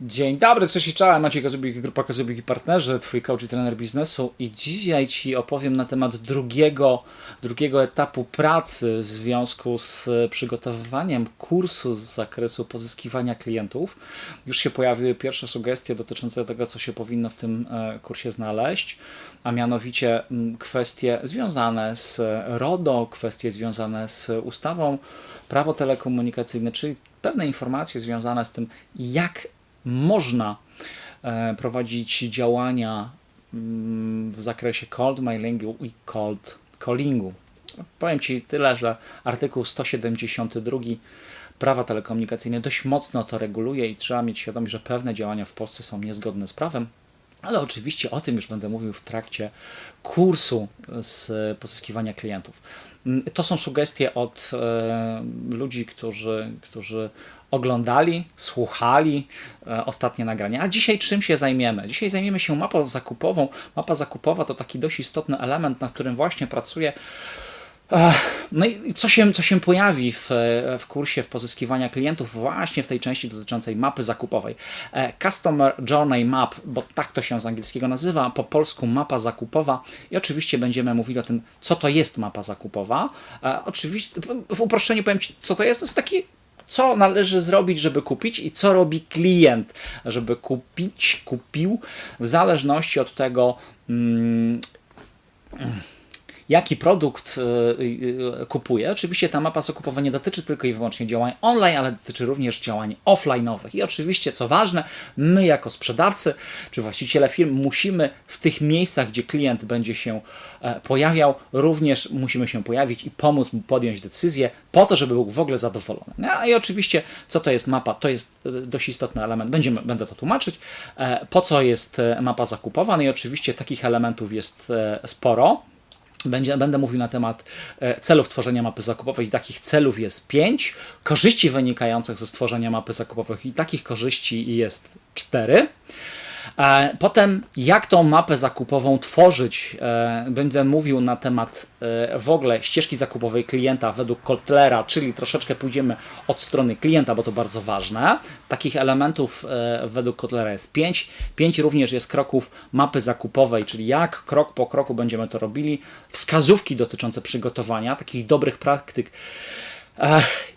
Dzień dobry, cześć i czołem, Maciej Kozubik, Grupa Kozubik i Partnerzy, Twój coach i trener biznesu i dzisiaj Ci opowiem na temat drugiego, drugiego etapu pracy w związku z przygotowywaniem kursu z zakresu pozyskiwania klientów. Już się pojawiły pierwsze sugestie dotyczące tego, co się powinno w tym e, kursie znaleźć, a mianowicie mm, kwestie związane z RODO, kwestie związane z ustawą prawo telekomunikacyjne, czyli pewne informacje związane z tym, jak można e, prowadzić działania mm, w zakresie cold mailingu i cold callingu. Powiem Ci tyle, że artykuł 172 prawa telekomunikacyjne dość mocno to reguluje i trzeba mieć świadomość, że pewne działania w Polsce są niezgodne z prawem. Ale oczywiście o tym już będę mówił w trakcie kursu z pozyskiwania klientów. Mm, to są sugestie od e, ludzi, którzy, którzy oglądali, słuchali e, ostatnie nagrania. A dzisiaj czym się zajmiemy? Dzisiaj zajmiemy się mapą zakupową. Mapa zakupowa to taki dość istotny element, na którym właśnie pracuję. No i co się, co się pojawi w, w kursie w pozyskiwania klientów właśnie w tej części dotyczącej mapy zakupowej. E, Customer Journey Map, bo tak to się z angielskiego nazywa, po polsku mapa zakupowa i oczywiście będziemy mówili o tym, co to jest mapa zakupowa. E, oczywiście w uproszczeniu powiem Ci, co to jest. To jest taki co należy zrobić, żeby kupić i co robi klient, żeby kupić, kupił, w zależności od tego, mm, jaki produkt e, e, kupuje. Oczywiście ta mapa zakupowa nie dotyczy tylko i wyłącznie działań online, ale dotyczy również działań offline'owych. I oczywiście, co ważne, my jako sprzedawcy czy właściciele firm musimy w tych miejscach, gdzie klient będzie się e, pojawiał, również musimy się pojawić i pomóc mu podjąć decyzję po to, żeby był w ogóle zadowolony. No I oczywiście, co to jest mapa? To jest dość istotny element. Będziemy, będę to tłumaczyć. Po co jest mapa zakupowa? No i oczywiście takich elementów jest sporo. Będzie, będę mówił na temat e, celów tworzenia mapy zakupowej. Takich celów jest pięć. Korzyści wynikających ze stworzenia mapy zakupowych i takich korzyści jest cztery. E, potem, jak tą mapę zakupową tworzyć, e, będę mówił na temat e, w ogóle ścieżki zakupowej klienta według Kotlera, czyli troszeczkę pójdziemy od strony klienta, bo to bardzo ważne. Takich elementów według Kotlera jest 5. 5 również jest kroków mapy zakupowej, czyli jak krok po kroku będziemy to robili. Wskazówki dotyczące przygotowania, takich dobrych praktyk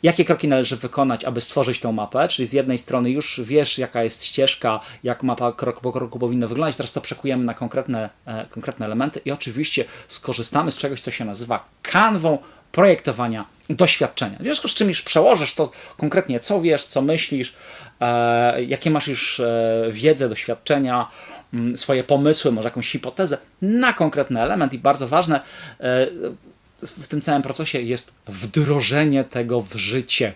jakie kroki należy wykonać, aby stworzyć tą mapę, czyli z jednej strony już wiesz, jaka jest ścieżka, jak mapa krok po kroku powinna wyglądać, teraz to przekujemy na konkretne, e, konkretne elementy i oczywiście skorzystamy z czegoś, co się nazywa kanwą projektowania doświadczenia. W związku z czym już przełożysz to konkretnie, co wiesz, co myślisz, e, jakie masz już e, wiedzę, doświadczenia, mm, swoje pomysły, może jakąś hipotezę na konkretny element i bardzo ważne, e, w tym całym procesie jest wdrożenie tego w życie.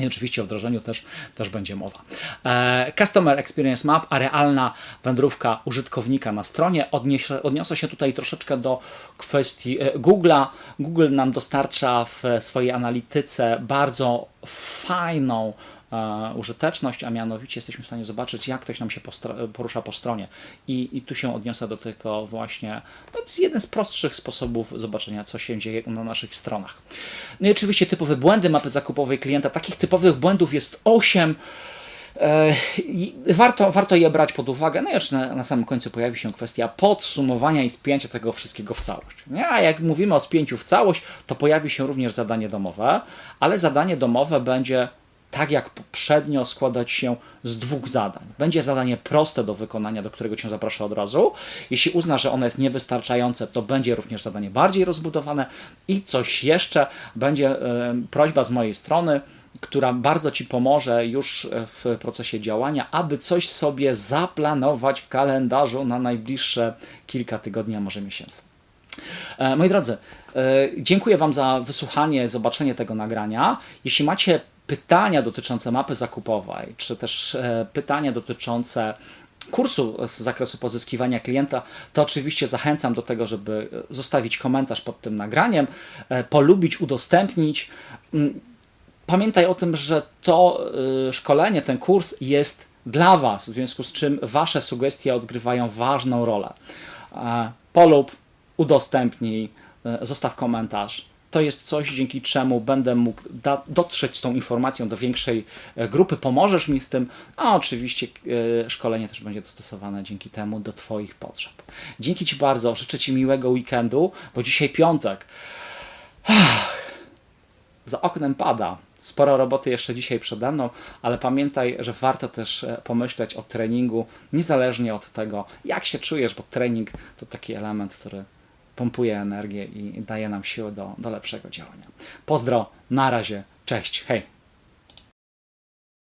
I oczywiście o wdrożeniu też, też będzie mowa. E, Customer Experience Map, a realna wędrówka użytkownika na stronie. Odniesie, odniosę się tutaj troszeczkę do kwestii e, Google'a. Google nam dostarcza w swojej analityce bardzo fajną użyteczność, a mianowicie jesteśmy w stanie zobaczyć, jak ktoś nam się porusza po stronie. I, I tu się odniosę do tego właśnie, no to jest jeden z prostszych sposobów zobaczenia, co się dzieje na naszych stronach. No i oczywiście typowe błędy mapy zakupowej klienta. Takich typowych błędów jest 8. E, warto, warto je brać pod uwagę. No i oczywiście na, na samym końcu pojawi się kwestia podsumowania i spięcia tego wszystkiego w całość. A jak mówimy o spięciu w całość, to pojawi się również zadanie domowe, ale zadanie domowe będzie tak jak poprzednio, składać się z dwóch zadań. Będzie zadanie proste do wykonania, do którego Cię zaproszę od razu. Jeśli uzna, że ono jest niewystarczające, to będzie również zadanie bardziej rozbudowane i coś jeszcze, będzie e, prośba z mojej strony, która bardzo Ci pomoże już w procesie działania, aby coś sobie zaplanować w kalendarzu na najbliższe kilka tygodni, a może miesięcy. E, moi drodzy, e, dziękuję Wam za wysłuchanie, zobaczenie tego nagrania. Jeśli macie pytania dotyczące mapy zakupowej, czy też e, pytania dotyczące kursu z zakresu pozyskiwania klienta, to oczywiście zachęcam do tego, żeby zostawić komentarz pod tym nagraniem, e, polubić, udostępnić. Mm, pamiętaj o tym, że to e, szkolenie, ten kurs jest dla Was, w związku z czym Wasze sugestie odgrywają ważną rolę. Polub, udostępnij, zostaw komentarz to jest coś, dzięki czemu będę mógł dotrzeć z tą informacją do większej e, grupy. Pomożesz mi z tym, a oczywiście e, szkolenie też będzie dostosowane dzięki temu do Twoich potrzeb. Dzięki Ci bardzo, życzę Ci miłego weekendu, bo dzisiaj piątek. Za oknem pada. Sporo roboty jeszcze dzisiaj przede mną, ale pamiętaj, że warto też e, pomyśleć o treningu, niezależnie od tego, jak się czujesz, bo trening to taki element, który pompuje energię i daje nam siłę do, do lepszego działania. Pozdro, na razie, cześć, hej!